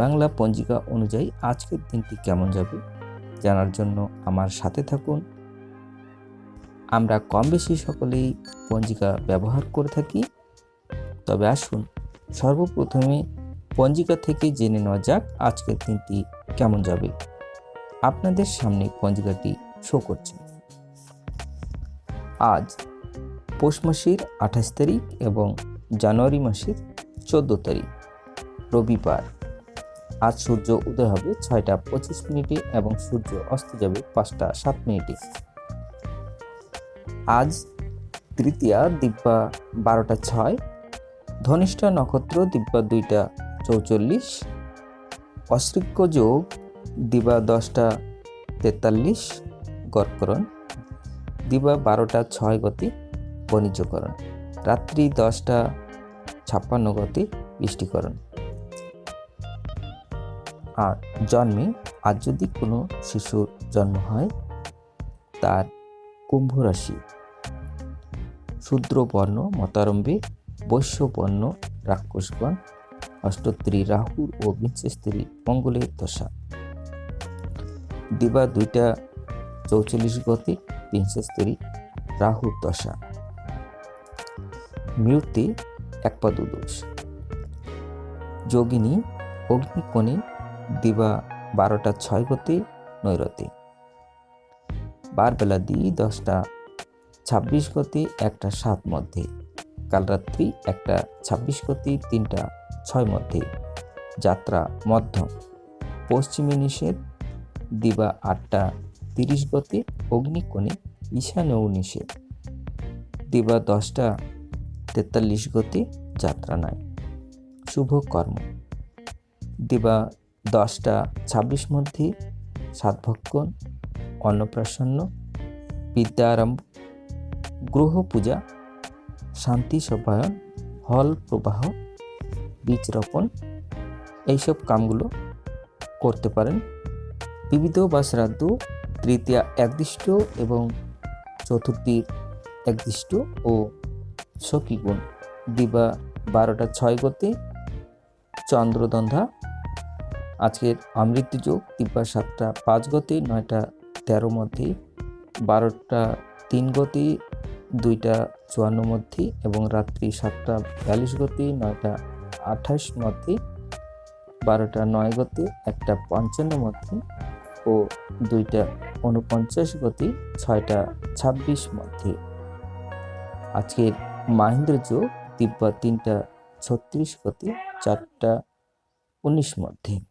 বাংলা পঞ্জিকা অনুযায়ী আজকের দিনটি কেমন যাবে জানার জন্য আমার সাথে থাকুন। আমরা কম বেশি সকলেই পঞ্জিকা ব্যবহার করে থাকি। তবে আসুন, সর্বপ্রথমে পঞ্জিকা থেকে জেনে নেওয়া যাক আজকের দিনটি কেমন যাবে। আপনাদের সামনে পঞ্জিকাটি শো করছে। আজ পৌষ মাসের আঠাশ তারিখ এবং জানুয়ারি মাসের চোদ্দ তারিখ, রবিবার। আজ সূর্য উদয় হবে ছয়টা পঁচিশ মিনিটে এবং সূর্য অস্ত যাবে পাঁচটা সাত মিনিটে। আজ তৃতীয়া দিব্যা বারোটা ছয়, ধনিষ্ঠা নক্ষত্র দিব্যা দুইটা চৌচল্লিশ অশ্রিক্য যোগ দিবা দশটা তেতাল্লিশ গড়করণ দিবা বারোটা ছয় গতি বণিজ্যকরণ, রাত্রি দশটা ছাপ্পান্ন গতি বৃষ্টিকরণ। আর জন্মে আর যদি কোনো শিশুর জন্ম হয়, তার কুম্ভ রাশি। শূদ্র বর্ণ মতারম্ভে বৈশ্য বর্ণ রাক্ষসগণ, অষ্টত্রী রাহুর ও বিংশ স্ত্রী মঙ্গলের দশা। দিবা দুইটা চৌচল্লিশ গতি বিংশ স্ত্রী রাহুর দশা। মৃত্যু এক পদ দোষ যোগিনী অগ্নিকোণে দিবা বারোটা ছয় গতি নৈরতি। বারবেলা দি দশটা ছাব্বিশ গতি, একটা সাত মধ্যে। কাল রাত্রি একটা ছাব্বিশ গতি, তিনটা ছয় মধ্যে। যাত্রা মধ্যম। পশ্চিমে নিষেধ, দিবা আটটা তিরিশ গতি, অগ্নিকোণে ঈশানেও নিষেধ। দিবা দশটা তেতাল্লিশ গতি, যাত্রা নাই। শুভ কর্ম। দিবা দশটা ছাব্বিশ মধ্যে সাতভক্ষণ অন্নপ্রাশন্ন, বিদ্যা আরম্ভ, গ্রহ পূজা, শান্তি সভায়ন হল প্রবাহ, বীজ রোপণ, এইসব কামগুলো করতে পারেন। বিবিধ বা শ্রাদ্ধ, তৃতীয়া একদিষ্ট এবং চতুর্থীর একদিষ্ট ও সখীগুণ। দিবা বারোটা ছয় গতে চন্দ্রদন্ধা আজকের অমৃত যোগ দিব্যা সাতটা পাঁচ গতি, নয়টা তেরো মধ্যে, বারোটা তিন গতি, দুইটা চুয়ান্ন মধ্যে এবং রাত্রি সাতটা বিয়াল্লিশ গতি, নয়টা আঠাশ মধ্যে, বারোটা নয় গতি, একটা পঞ্চান্ন মধ্যে ও দুইটা উনপঞ্চাশ গতি, ছয়টা ছাব্বিশ মধ্যে। আজকের মাহেন্দ্র যোগ দিব্যা তিনটা ছত্রিশ গতি, চারটা উনিশ মধ্যে।